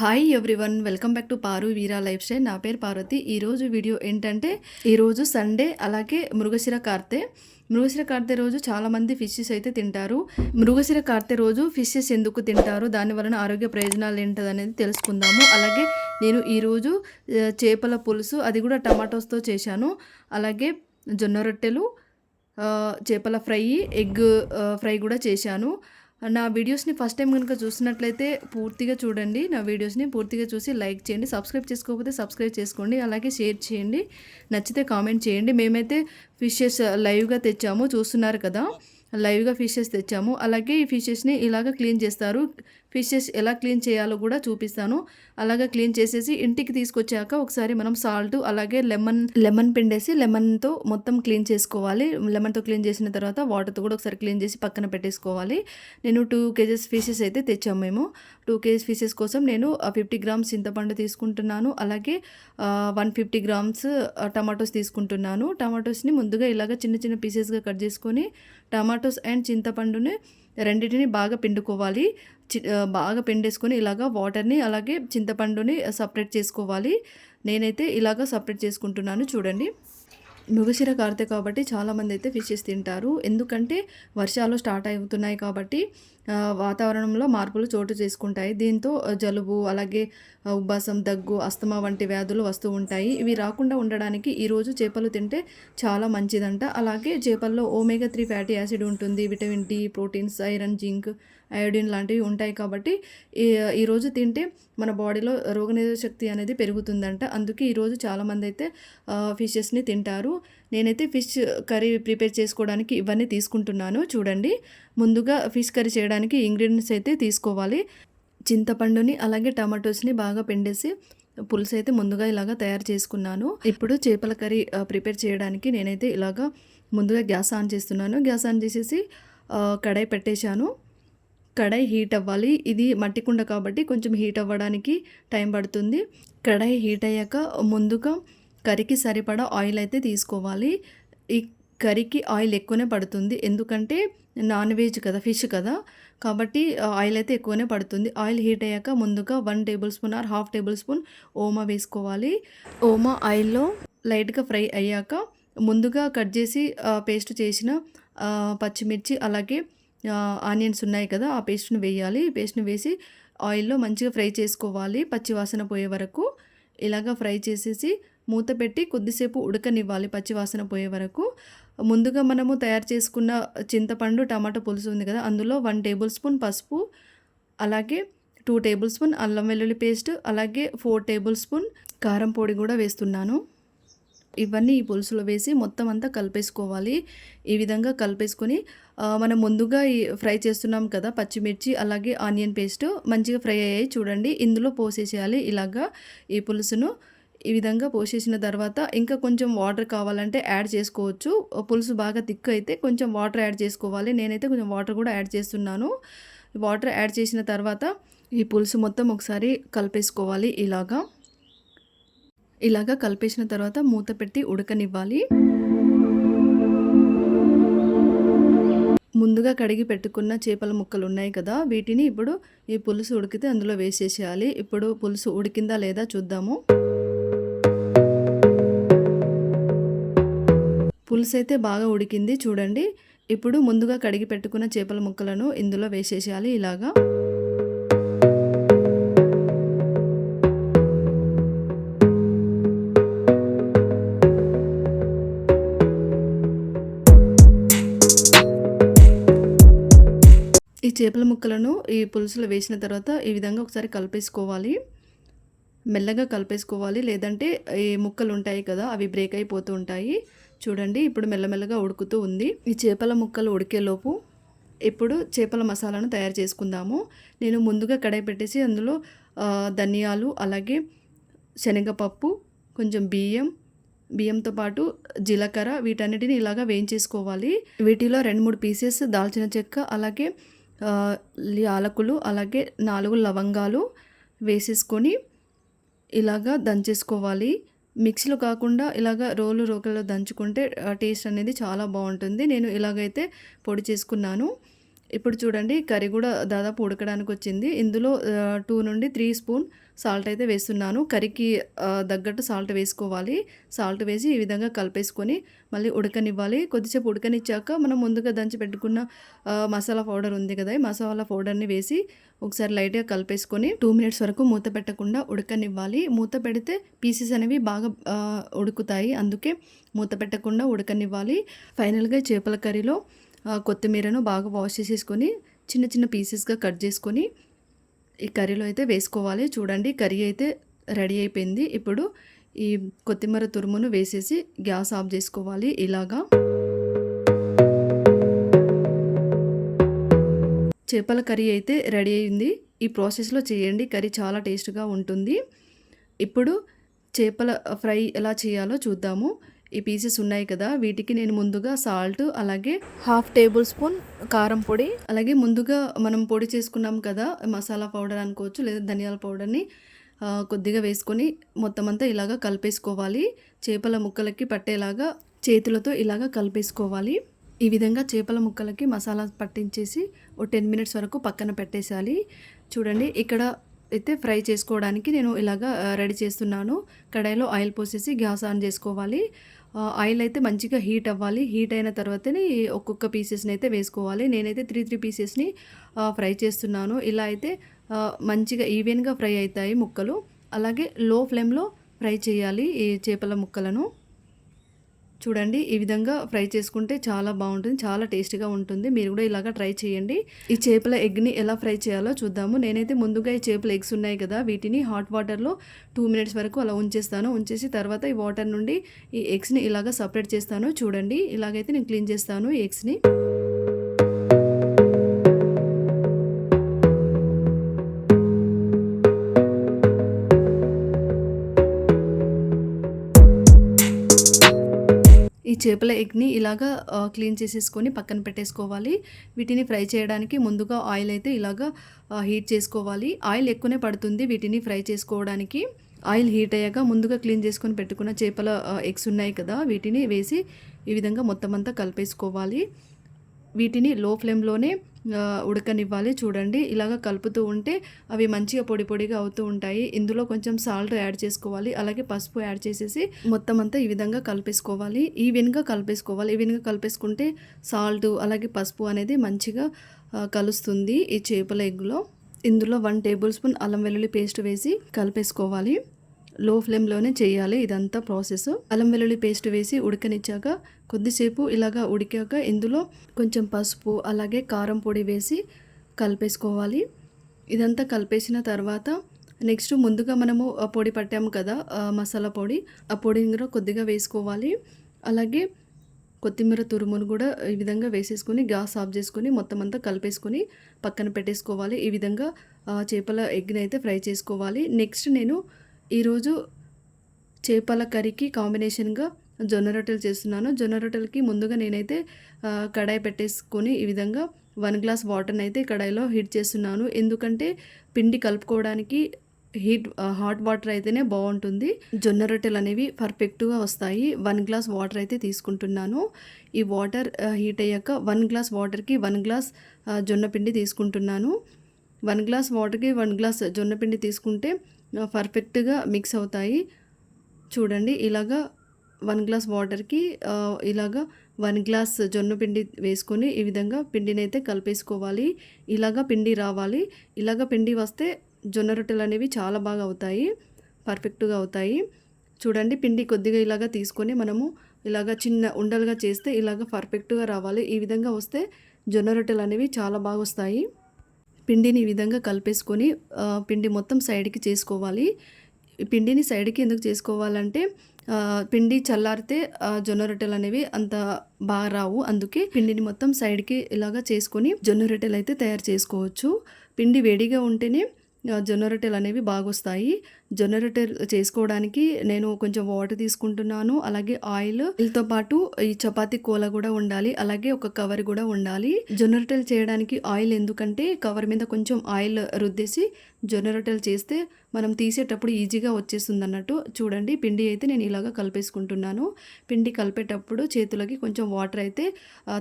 Hi everyone welcome back to Paru Veera lifestyle నా పేరు పార్వతి. ఈరోజు వీడియో ఏంటంటే ఈరోజు సండే అలాగే మృగశిర కార్తె. మృగశిర కార్తె రోజు చాలామంది ఫిషెస్ అయితే తింటారు. మృగశిర కార్తె రోజు ఫిషెస్ ఎందుకు తింటారు? దాని వలన ఆరోగ్య ప్రయోజనాలు ఏంటది అనేది తెలుసుకుందాము. అలాగే నేను ఈరోజు చేపల పులుసు అది కూడా టమాటోస్తో చేశాను. అలాగే జొన్న రొట్టెలు చేపల ఫ్రై ఎగ్ ఫ్రై కూడా చేశాను. నా వీడియోస్ని ఫస్ట్ టైం కనుక చూసినట్లయితే పూర్తిగా చూడండి. నా వీడియోస్ని పూర్తిగా చూసి లైక్ చేయండి. సబ్స్క్రైబ్ చేసుకోకపోతే సబ్స్క్రైబ్ చేసుకోండి. అలాగే షేర్ చేయండి. నచ్చితే కామెంట్ చేయండి. మేమైతే ఫిషెస్ లైవ్గా తెచ్చాము. చూస్తున్నారు కదా. లైవ్గా ఫిషెస్ తెచ్చాము. అలాగే ఈ ఫిషెస్ని ఇలాగ క్లీన్ చేస్తారు. ఫిషెస్ ఎలా క్లీన్ చేయాలో కూడా చూపిస్తాను. అలాగే క్లీన్ చేసేసి ఇంటికి తీసుకొచ్చాక ఒకసారి మనం సాల్ట్ అలాగే లెమన్ లెమన్ పిండేసి లెమన్తో మొత్తం క్లీన్ చేసుకోవాలి. లెమన్తో క్లీన్ చేసిన తర్వాత వాటర్తో కూడా ఒకసారి క్లీన్ చేసి పక్కన పెట్టేసుకోవాలి. నేను టూ కేజెస్ ఫిషెస్ అయితే తెచ్చాము మేము. టూ కేజెస్ ఫిషెస్ కోసం నేను ఫిఫ్టీ గ్రామ్స్ చింతపండు తీసుకుంటున్నాను. అలాగే వన్ ఫిఫ్టీ గ్రామ్స్ టమాటోస్ తీసుకుంటున్నాను. టమాటోస్ని ముందుగా ఇలాగ చిన్న చిన్న పీసెస్గా కట్ చేసుకొని టమాటోస్ అండ్ చింతపండుని రెండింటిని బాగా పిండుకోవాలి. చి బాగా పిండేసుకొని ఇలాగ వాటర్ని అలాగే చింతపండుని సపరేట్ చేసుకోవాలి. నేనైతే ఇలాగ సపరేట్ చేసుకుంటున్నాను చూడండి. మృగశిర కారితే కాబట్టి చాలామంది అయితే ఫిషెస్ తింటారు. ఎందుకంటే వర్షాలు స్టార్ట్ అవుతున్నాయి కాబట్టి వాతావరణంలో మార్పులు చోటు చేసుకుంటాయి. దీంతో జలుబు అలాగే ఆ, ఉబ్బసం దగ్గు అస్తమా వంటి వ్యాధులు వస్తూ ఉంటాయి. ఇవి రాకుండా ఉండడానికి ఈరోజు చేపలు తింటే చాలా మంచిదంట. అలాగే చేపల్లో ఓమేగా త్రీ ఫ్యాటీ యాసిడ్ ఉంటుంది. Vitamin D proteins iron zinc iodine లాంటివి ఉంటాయి కాబట్టి ఈ ఈరోజు తింటే మన బాడీలో రోగనిరోధక శక్తి అనేది పెరుగుతుందంట. అందుకే ఈరోజు చాలామంది అయితే ఫిషెస్ని తింటారు. నేనైతే ఫిష్ కర్రీ ప్రిపేర్ చేసుకోవడానికి ఇవన్నీ తీసుకుంటున్నాను. చూడండి ముందుగా ఫిష్ కర్రీ చేయడానికి ఇంగ్రీడియంట్స్ అయితే తీసుకోవాలి. చింతపండుని అలాగే టమాటోస్ని బాగా పిండేసి పులుసు అయితే ముందుగా ఇలాగా తయారు చేసుకున్నాను. ఇప్పుడు చేపల కర్రీ ప్రిపేర్ చేయడానికి నేనైతే ఇలాగా ముందుగా గ్యాస్ ఆన్ చేస్తున్నాను. గ్యాస్ ఆన్ చేసేసి కడాయి పెట్టేశాను. కడాయి హీట్ అవ్వాలి. ఇది మట్టి కుండ కాబట్టి కొంచెం హీట్ అవ్వడానికి టైం పడుతుంది. కడాయి హీట్ అయ్యాక ముందుగా కర్రీకి సరిపడా ఆయిల్ అయితే తీసుకోవాలి. ఈ కర్రీకి ఆయిల్ ఎక్కువనే పడుతుంది. ఎందుకంటే నాన్ వెజ్ కదా ఫిష్ కదా. కాబట్టి ఆయిల్ అయితే ఎక్కువనే పడుతుంది. ఆయిల్ హీట్ అయ్యాక ముందుగా one tablespoon or half tablespoon ఓమా వేసుకోవాలి. ఓమా ఆయిల్లో లైట్గా ఫ్రై అయ్యాక ముందుగా కట్ చేసి పేస్ట్ చేసిన పచ్చిమిర్చి అలాగే ఆనియన్స్ ఉన్నాయి కదా ఆ పేస్ట్ని వేయాలి. ఈ పేస్ట్ని వేసి ఆయిల్లో మంచిగా ఫ్రై చేసుకోవాలి. పచ్చి వాసన పోయే వరకు ఇలాగ ఫ్రై చేసేసి మూత పెట్టి కొద్దిసేపు ఉడకనివ్వాలి పచ్చివాసన పోయే వరకు. ముందుగా మనము తయారు చేసుకున్న చింతపండు టమాటా పులుసు ఉంది కదా అందులో వన్ టేబుల్ స్పూన్ పసుపు అలాగే టూ టేబుల్ స్పూన్ అల్లం వెల్లుల్లి పేస్ట్ అలాగే ఫోర్ టేబుల్ స్పూన్ కారం పొడి కూడా వేస్తున్నాను. ఇవన్నీ ఈ పులుసులో వేసి మొత్తం అంతా కలిపేసుకోవాలి. ఈ విధంగా కలిపేసుకొని మనం ముందుగా ఈ ఫ్రై చేస్తున్నాం కదా పచ్చిమిర్చి అలాగే ఆనియన్ పేస్ట్ మంచిగా ఫ్రై అయ్యాయి చూడండి. ఇందులో పోసేసేయాలి ఇలాగా ఈ పులుసును. ఈ విధంగా పోసేసిన తర్వాత ఇంకా కొంచెం వాటర్ కావాలంటే యాడ్ చేసుకోవచ్చు. పులుసు బాగా థిక్ అయితే కొంచెం వాటర్ యాడ్ చేసుకోవాలి. నేనైతే కొంచెం వాటర్ కూడా యాడ్ చేస్తున్నాను. వాటర్ యాడ్ చేసిన తర్వాత ఈ పులుసు మొత్తం ఒకసారి కలిపేసుకోవాలి ఇలాగా. ఇలాగా కలిపేసిన తర్వాత మూత పెట్టి ఉడకనివ్వాలి. ముందుగా కడిగి పెట్టుకున్న చేపల ముక్కలు ఉన్నాయి కదా వీటిని ఇప్పుడు ఈ పులుసు ఉడికితే అందులో వేసేసేయాలి. ఇప్పుడు పులుసు ఉడికిందా లేదా చూద్దాము. పులుసు అయితే బాగా ఉడికింది. చూడండి. ఇప్పుడు ముందుగా కడిగి పెట్టుకున్న చేపల ముక్కలను ఇందులో వేసేసేయాలి ఇలాగా. ఈ చేపల ముక్కలను ఈ పులుసులో వేసిన తర్వాత ఈ విధంగా ఒకసారి కలిపేసుకోవాలి. మెల్లగా కలిపేసుకోవాలి. లేదంటే ఈ ముక్కలు ఉంటాయి కదా అవి బ్రేక్ అయిపోతూ ఉంటాయి. చూడండి ఇప్పుడు మెల్లమెల్లగా ఉడుకుతూ ఉంది. ఈ చేపల ముక్కలు ఉడికేలోపు ఇప్పుడు చేపల మసాలాను తయారు చేసుకుందాము. నేను ముందుగా కడాయి పెట్టేసి అందులో ధనియాలు అలాగే శనగపప్పు కొంచెం బియ్యం బియ్యంతో పాటు జీలకర్ర వీటన్నిటిని ఇలాగా వేయించేసుకోవాలి. వీటిలో రెండు మూడు పీసెస్ దాల్చిన చెక్క అలాగే యాలకులు అలాగే నాలుగు లవంగాలు వేసేసుకొని ఇలాగా దంచేసుకోవాలి. మిక్సీలో కాకుండా ఇలాగ రోలు రోకల్లో దంచుకుంటే టేస్ట్ అనేది చాలా బాగుంటుంది. నేను ఇలాగైతే పొడి చేసుకున్నాను. ఇప్పుడు చూడండి కర్రీ కూడా దాదాపు ఉడకడానికి వచ్చింది ఇందులో టూ నుండి త్రీ స్పూన్ సాల్ట్ అయితే వేస్తున్నాను. కర్రీకి తగ్గట్టు సాల్ట్ వేసుకోవాలి. సాల్ట్ వేసి ఈ విధంగా కలిపేసుకొని మళ్ళీ ఉడకనివ్వాలి. కొద్దిసేపు ఉడకనిచ్చాక మనం ముందుగా దంచి పెట్టుకున్న మసాలా పౌడర్ ఉంది కదా ఈ మసాలా పౌడర్ని వేసి ఒకసారి లైట్గా కలిపేసుకొని టూ మినిట్స్ వరకు మూత పెట్టకుండా ఉడకనివ్వాలి. మూత పెడితే పీసెస్ అనేవి బాగా ఉడుకుతాయి. అందుకే మూత పెట్టకుండా ఉడకనివ్వాలి. ఫైనల్గా చేపల కర్రీలో కొత్తిమీరను బాగా వాష్ చేసేసుకొని చిన్న చిన్న పీసెస్గా కట్ చేసుకొని ఈ కర్రీలో అయితే వేసుకోవాలి. చూడండి కర్రీ అయితే రెడీ అయిపోయింది. ఇప్పుడు ఈ కొత్తిమీర తురుమును వేసేసి గ్యాస్ ఆఫ్ చేసుకోవాలి ఇలాగా. చేపల కర్రీ అయితే రెడీ అయింది. ఈ ప్రాసెస్లో చేయండి. కర్రీ చాలా టేస్ట్గా ఉంటుంది. ఇప్పుడు చేపల ఫ్రై ఎలా చేయాలో చూద్దాము. ఈ పీసెస్ ఉన్నాయి కదా వీటికి నేను ముందుగా సాల్ట్ అలాగే హాఫ్ టేబుల్ స్పూన్ కారం పొడి. అలాగే ముందుగా మనం పొడి చేసుకున్నాం కదా మసాలా పౌడర్ అనుకోవచ్చు లేదా ధనియాల పౌడర్ని కొద్దిగా వేసుకొని మొత్తం అంతా ఇలాగా కలిపేసుకోవాలి. చేపల ముక్కలకి పట్టేలాగా చేతులతో ఇలాగా కలిపేసుకోవాలి. ఈ విధంగా చేపల ముక్కలకి మసాలా పట్టించేసి ఓ టెన్ మినిట్స్ వరకు పక్కన పెట్టేసేయాలి చూడండి ఇక్కడ అయితే ఫ్రై చేసుకోవడానికి నేను ఇలాగా రెడీ చేస్తున్నాను. కడాయిలో ఆయిల్ పోసేసి గ్యాస్ ఆన్ చేసుకోవాలి. ఆయిల్ అయితే మంచిగా హీట్ అవ్వాలి. హీట్ అయిన తర్వాతనే ఈ ఒక్కొక్క పీసెస్ని అయితే వేసుకోవాలి. నేనైతే త్రీ త్రీ పీసెస్ని ఫ్రై చేస్తున్నాను. ఇలా అయితే మంచిగా ఈవెన్గా ఫ్రై అవుతాయి ముక్కలు. అలాగే లో ఫ్లేమ్లో ఫ్రై చేయాలి ఈ చేపల ముక్కలను. చూడండి ఈ విధంగా ఫ్రై చేసుకుంటే చాలా బాగుంటుంది చాలా టేస్టీగా ఉంటుంది. మీరు కూడా ఇలాగా ట్రై చేయండి. ఈ చేపల ఎగ్ని ఎలా ఫ్రై చేయాలో చూద్దాము. నేనైతే ముందుగా ఈ చేపల ఎగ్స్ ఉన్నాయి కదా వీటిని హాట్ వాటర్లో టూ మినిట్స్ వరకు అలా ఉంచేస్తాను. ఉంచేసి తర్వాత ఈ వాటర్ నుండి ఈ ఎగ్స్ని ఇలాగా సపరేట్ చేస్తాను. చూడండి ఇలాగైతే నేను క్లీన్ చేస్తాను ఈ ఎగ్స్ని. చేపల ఎగ్ని ఇలాగా క్లీన్ చేసేసుకొని పక్కన పెట్టేసుకోవాలి. వీటిని ఫ్రై చేయడానికి ముందుగా ఆయిల్ అయితే ఇలాగా హీట్ చేసుకోవాలి. ఆయిల్ ఎక్కువనే పడుతుంది వీటిని ఫ్రై చేసుకోవడానికి. ఆయిల్ హీట్ అయ్యాక ముందుగా క్లీన్ చేసుకొని పెట్టుకున్న చేపల ఎగ్స్ ఉన్నాయి కదా వీటిని వేసి ఈ విధంగా మొత్తం అంతా కలిపేసుకోవాలి. వీటిని లో ఫ్లేమ్లోనే ఉడకనివ్వాలి. చూడండి ఇలాగ కలుపుతూ ఉంటే అవి మంచిగా పొడి పొడిగా అవుతూ ఉంటాయి. ఇందులో కొంచెం సాల్ట్ యాడ్ చేసుకోవాలి. అలాగే పసుపు యాడ్ చేసేసి మొత్తం అంతా ఈ విధంగా కలిపేసుకోవాలి. ఈవెన్గా కలిపేసుకోవాలి. ఈవెన్గా కలిపేసుకుంటే సాల్ట్ అలాగే పసుపు అనేది మంచిగా కలుస్తుంది ఈ చేపల ఎగ్గులో ఇందులో వన్ టేబుల్ స్పూన్ అల్లం వెల్లుల్లి పేస్ట్ వేసి కలిపేసుకోవాలి. లో ఫ్లేమ్లోనే చేయాలి ఇదంతా ప్రాసెస్. అల్లం వెల్లుల్లి పేస్ట్ వేసి ఉడకనిచ్చాక కొద్దిసేపు ఇలాగా ఉడికాక ఇందులో కొంచెం పసుపు అలాగే కారం పొడి వేసి కలిపేసుకోవాలి. ఇదంతా కలిపేసిన తర్వాత నెక్స్ట్ ముందుగా మనము పొడి పట్టాము కదా మసాలా పొడి ఆ పొడిని కూడా కొద్దిగా వేసుకోవాలి. అలాగే కొత్తిమీర తురుమును కూడా ఈ విధంగా వేసేసుకొని గ్యాస్ ఆఫ్ చేసుకొని మొత్తం అంతా కలిపేసుకొని పక్కన పెట్టేసుకోవాలి. ఈ విధంగా చేపల ఎగ్ని అయితే ఫ్రై చేసుకోవాలి. నెక్స్ట్ నేను ఈరోజు చేపల కర్రీకి కాంబినేషన్గా జొన్న రొట్టెలు చేస్తున్నాను. జొన్న రొట్టెలకి ముందుగా నేనైతే కడాయి పెట్టేసుకొని ఈ విధంగా వన్ గ్లాస్ వాటర్ని అయితే కడాయిలో హీట్ చేస్తున్నాను. ఎందుకంటే పిండి కలుపుకోవడానికి హీట్ హాట్ వాటర్ అయితేనే బాగుంటుంది. జొన్న రొట్టెలు అనేవి పర్ఫెక్ట్గా వస్తాయి. వన్ గ్లాస్ వాటర్ అయితే తీసుకుంటున్నాను. ఈ వాటర్ హీట్ అయ్యాక వన్ గ్లాస్ వాటర్కి వన్ గ్లాస్ జొన్న పిండి తీసుకుంటున్నాను. వన్ గ్లాస్ వాటర్కి వన్ గ్లాస్ జొన్న పిండి తీసుకుంటే పర్ఫెక్ట్గా మిక్స్ అవుతాయి. చూడండి ఇలాగా వన్ గ్లాస్ వాటర్కి ఇలాగా వన్ గ్లాస్ జొన్న పిండి వేసుకొని ఈ విధంగా పిండిని అయితే కలిపేసుకోవాలి. ఇలాగా పిండి రావాలి. ఇలాగా పిండి వస్తే జొన్న రొట్టెలు అనేవి చాలా బాగా అవుతాయి. పర్ఫెక్ట్గా అవుతాయి. చూడండి పిండి కొద్దిగా ఇలాగా తీసుకొని మనము ఇలాగా చిన్న ఉండలుగా చేస్తే ఇలాగ పర్ఫెక్ట్గా రావాలి. ఈ విధంగా వస్తే జొన్న రొట్టెలు అనేవి చాలా బాగా వస్తాయి. పిండిని ఈ విధంగా కలిపేసుకొని పిండి మొత్తం సైడ్కి చేసుకోవాలి. పిండిని సైడ్కి ఎందుకు చేసుకోవాలంటే పిండి చల్లారితే జొన్న రొట్టెలు అనేవి అంత బాగా రావు. అందుకే పిండిని మొత్తం సైడ్కి ఇలాగా చేసుకొని జొన్న రొట్టెలు అయితే తయారు చేసుకోవచ్చు. పిండి వేడిగా ఉంటేనే జొన్న రొట్టెలు అనేవి బాగొస్తాయి. జొన్న రొట్టెలు చేసుకోవడానికి నేను కొంచెం వాటర్ తీసుకుంటున్నాను. అలాగే ఆయిల్తో పాటు ఈ చపాతీ కోల కూడా ఉండాలి. అలాగే ఒక కవర్ కూడా ఉండాలి. జొన్న రొట్టెలు చేయడానికి ఆయిల్ ఎందుకంటే కవర్ మీద కొంచెం ఆయిల్ రుద్దేసి జొన్న రొట్టెలు చేస్తే మనం తీసేటప్పుడు ఈజీగా వచ్చేస్తుంది అన్నట్టు చూడండి. పిండి అయితే నేను ఇలాగ కలిపేసుకుంటున్నాను. పిండి కలిపేటప్పుడు చేతులకి కొంచెం వాటర్ అయితే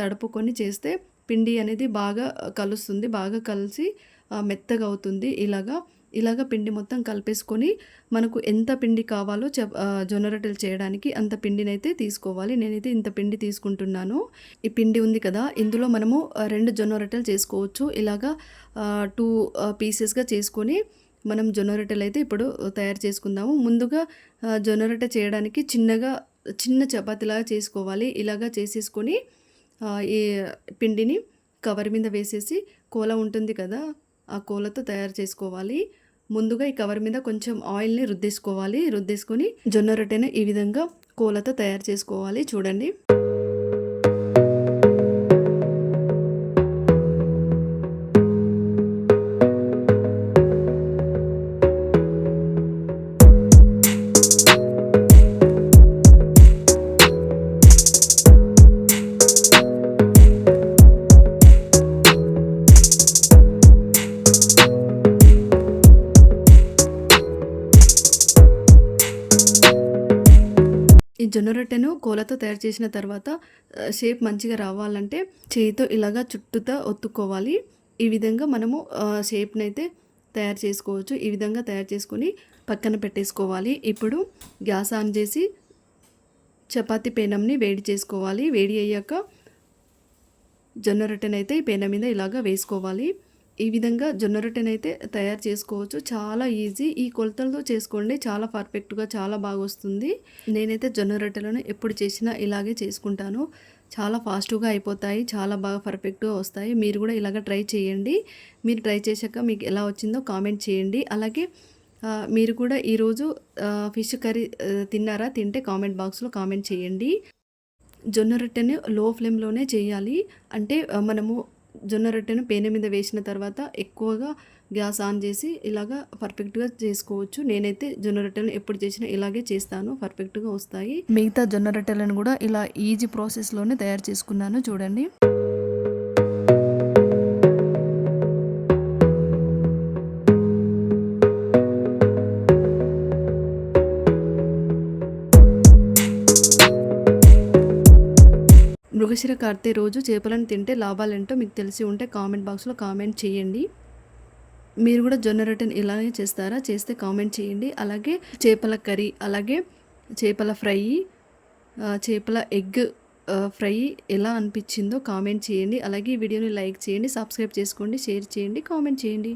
తడుపుకొని చేస్తే పిండి అనేది బాగా కలుస్తుంది. బాగా కలిసి మెత్తగా అవుతుంది ఇలాగా ఇలాగ పిండి మొత్తం కలిపేసుకొని మనకు ఎంత పిండి కావాలో చె జొన్న రొట్టెలు చేయడానికి అంత పిండిని అయితే తీసుకోవాలి. నేనైతే ఇంత పిండి తీసుకుంటున్నాను. ఈ పిండి ఉంది కదా ఇందులో మనము రెండు జొన్న రొట్టెలు చేసుకోవచ్చు. ఇలాగా టూ పీసెస్గా చేసుకొని మనం జొన్న రొట్టెలు అయితే ఇప్పుడు తయారు చేసుకుందాము. ముందుగా జొన్న రొట్టె చేయడానికి చిన్నగా చిన్న చపాతీలాగా చేసుకోవాలి. ఇలాగా చేసేసుకొని ఈ పిండిని కవర్ మీద వేసేసి కోల ఉంటుంది కదా ఆ కోలతో తయారు చేసుకోవాలి. ముందుగా ఈ కవర్ మీద కొంచెం ఆయిల్ని రుద్దేసుకోవాలి. రుద్దేసుకొని జొన్న రొట్టెను ఈ విధంగా కోలతో తయారు చేసుకోవాలి. చూడండి. ఈ కోలతో తయారు చేసిన తర్వాత షేప్ మంచిగా రావాలంటే చేయితో ఇలాగా చుట్టూతో ఒత్తుకోవాలి. ఈ విధంగా మనము షేప్ని అయితే తయారు చేసుకోవచ్చు. ఈ విధంగా తయారు చేసుకొని పక్కన పెట్టేసుకోవాలి. ఇప్పుడు గ్యాస్ ఆన్ చేసి చపాతీ పేనంని వేడి చేసుకోవాలి. వేడి అయ్యాక జొన్న రొట్టెనైతే ఈ పెనం మీద ఇలాగా వేసుకోవాలి. ఈ విధంగా జొన్న రొట్టెనైతే తయారు చేసుకోవచ్చు. చాలా ఈజీ. ఈ కొలతలతో చేసుకోండి. చాలా పర్ఫెక్ట్గా చాలా బాగా వస్తుంది నేనైతే జొన్న రొట్టెలను ఎప్పుడు చేసినా ఇలాగే చేసుకుంటాను. చాలా ఫాస్ట్గా అయిపోతాయి. చాలా బాగా పర్ఫెక్ట్గా వస్తాయి. మీరు కూడా ఇలాగ ట్రై చేయండి. మీరు ట్రై చేశాక మీకు ఎలా వచ్చిందో కామెంట్ చేయండి. అలాగే మీరు కూడా ఈరోజు ఫిష్ కర్రీ తిన్నారా? తింటే కామెంట్ బాక్స్లో కామెంట్ చేయండి. జొన్న రొట్టెని లో ఫ్లేమ్లోనే చేయాలి. అంటే మనము జొన్న రొట్టెను పేన మీద వేసిన తర్వాత ఎక్కువగా గ్యాస్ ఆన్ చేసి ఇలాగా పర్ఫెక్ట్గా చేసుకోవచ్చు. నేనైతే జొన్న రొట్టెను ఎప్పుడు చేసినా ఇలాగే చేస్తాను. పర్ఫెక్ట్గా వస్తాయి. మిగతా జొన్న రొట్టెలను కూడా ఇలా ఈజీ ప్రాసెస్లోనే తయారు చేసుకున్నాను. చూడండి. మృగశిర కార్తె రోజు చేపలను తింటే లాభాలేంటో మీకు తెలిసి ఉంటే కామెంట్ బాక్స్లో కామెంట్ చేయండి. మీరు కూడా జొన్న రొట్టెని ఇలానే చేస్తారా? చేస్తే కామెంట్ చేయండి. అలాగే చేపల కర్రీ అలాగే చేపల ఫ్రై చేపల ఎగ్ ఫ్రై ఎలా అనిపించిందో కామెంట్ చేయండి. అలాగే ఈ వీడియోని లైక్ చేయండి సబ్స్క్రైబ్ చేసుకోండి షేర్ చేయండి కామెంట్ చేయండి.